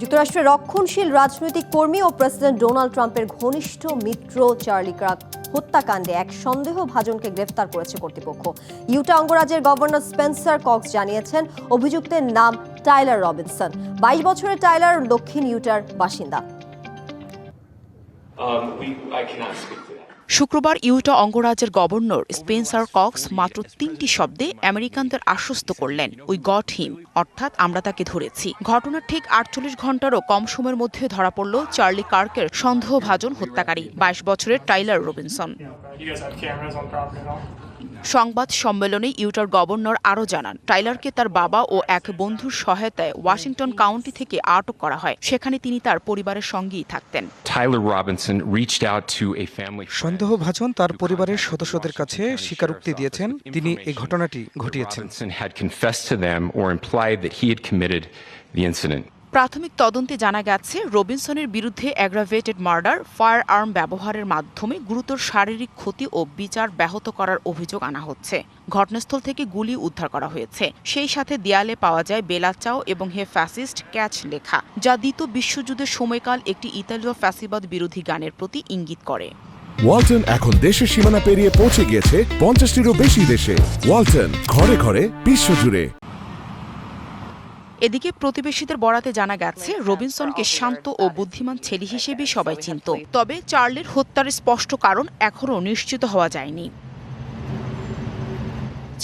যুক্তরাষ্ট্রের রক্ষণশীল রাজনৈতিক কর্মী ও প্রেসিডেন্ট ডোনাল্ড ট্রাম্পের ঘনিষ্ঠ মিত্র চার্লি ক্রাক হত্যাকাণ্ডে এক সন্দেহভাজনকে গ্রেফতার করেছে কর্তৃপক্ষ ইউটা অঙ্গরাজ্যের গভর্নর স্পেন্সার কক্স জানিয়েছেন অভিযুক্তের নাম টাইলার রবিনসন বাইশ বছরের টাইলার দক্ষিণ ইউটার বাসিন্দা Um, we, I cannot speak to. শুক্রবার ইউটা অঙ্গরাজ্যের গভর্নর স্পেন্সার কক্স মাত্র তিনটি শব্দে আমেরিকানদের আশ্বস্ত করলেন উই গট হিম অর্থাৎ আমরা তাকে ধরেছি। ঘটনার ঠিক আটচল্লিশ ঘন্টারও কম সময়ের মধ্যে ধরা পড়ল চার্লি কার্কের সন্দেহভাজন হত্যাকারী, বাইশ বছরের টাইলার রবিনসন। সংবাদ সম্মেলনে ইউটার গভর্নর আরও জানান টাইলারকে তার বাবা ও এক বন্ধুর সহায়তায় ওয়াশিংটন কাউন্টি থেকে আটক করা হয়। সেখানে তিনি তার পরিবারের সঙ্গেই থাকতেন. সন্দেহভাজন তার পরিবারের সদস্যদের কাছে স্বীকারোক্তি দিয়েছেন। তিনি এই ঘটনাটি ঘটিয়েছেন। প্রাথমিক তদন্তে জানা গেছে, রবিনসনের বিরুদ্ধে অ্যাগ্রাভেটেড মার্ডার ফায়ার আর্ম ব্যবহারের মাধ্যমে গুরুতর শারীরিক ক্ষতি ও বিচার ব্যাহত করার অভিযোগ আনা হচ্ছে। ঘটনাস্থল থেকে গুলি উদ্ধার করা হয়েছে। সেই সাথে দেয়ালে পাওয়া যায় বেলাচাও এবং হে ফ্যাসিস্ট ক্যাচ লেখা, যা দ্বিতীয় বিশ্বযুদ্ধের সময়কাল একটি ইতালীয় ফ্যাসিবাদ বিরোধী গানের প্রতি ইঙ্গিত করে। ওয়ালটন এখন দেশের সীমানা পেরিয়ে পৌঁছে গিয়েছে পঞ্চাশটিরও বেশি দেশে। ওয়ালটন ঘরে ঘরে বিশ্বজুড়ে। এদিকে প্রতিবেশীদের বরাতে জানা গেছে রবিনসনকে শান্ত ও বুদ্ধিমান ছেলে হিসেবে সবাই চিনত। তবে চার্লির হত্যার স্পষ্ট কারণ এখনও নিশ্চিত হওয়া যায়নি।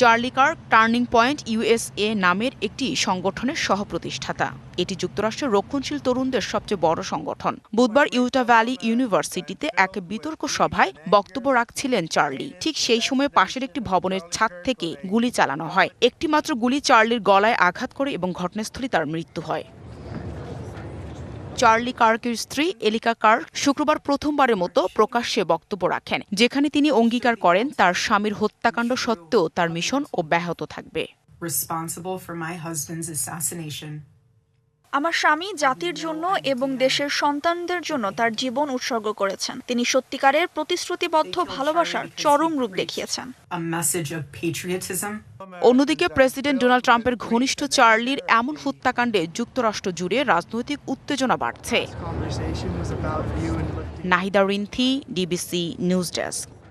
Charlie Kirk turning point USA নামের একটি সংগঠনের সহপ্রতিষ্ঠাতা। এটি যুক্তরাষ্ট্রের রক্ষণশীল তরুণদের সবচেয়ে বড় সংগঠন। বুধবার ইউটা ভ্যালি ইউনিভার্সিটিতে এক বিতর্ক সভায় বক্তব্য রাখছিলেন চার্লি। ঠিক সেই সময় পাশের একটি ভবনের ছাদ থেকে গুলি চালানো হয়। একটি মাত্র গুলি চার্লির গলায় আঘাত করে এবং ঘটনাস্থলে তার মৃত্যু হয়। চার্লি কার্কের স্ত্রী এলিকা কার্ক শুক্রবার প্রথমবারের মতো প্রকাশ্যে বক্তব্য রাখেন, যেখানে তিনি অঙ্গীকার করেন তার স্বামীর হত্যাকাণ্ড সত্ত্বেও তার মিশন অব্যাহত থাকবে। আমার স্বামী জাতির জন্য এবং দেশের সন্তানদের জন্য তার জীবন উৎসর্গ করেছেন। তিনি সত্যিকারের প্রতিশ্রুতিবদ্ধ ভালোবাসার চরম রূপ দেখিয়েছেন. অন্যদিকে প্রেসিডেন্ট ডোনাল্ড ট্রাম্পের ঘনিষ্ঠ চার্লির এমন হত্যাকাণ্ডে যুক্তরাষ্ট্র জুড়ে রাজনৈতিক উত্তেজনা বাড়ছে। Nahida Rinthi DBC news desk.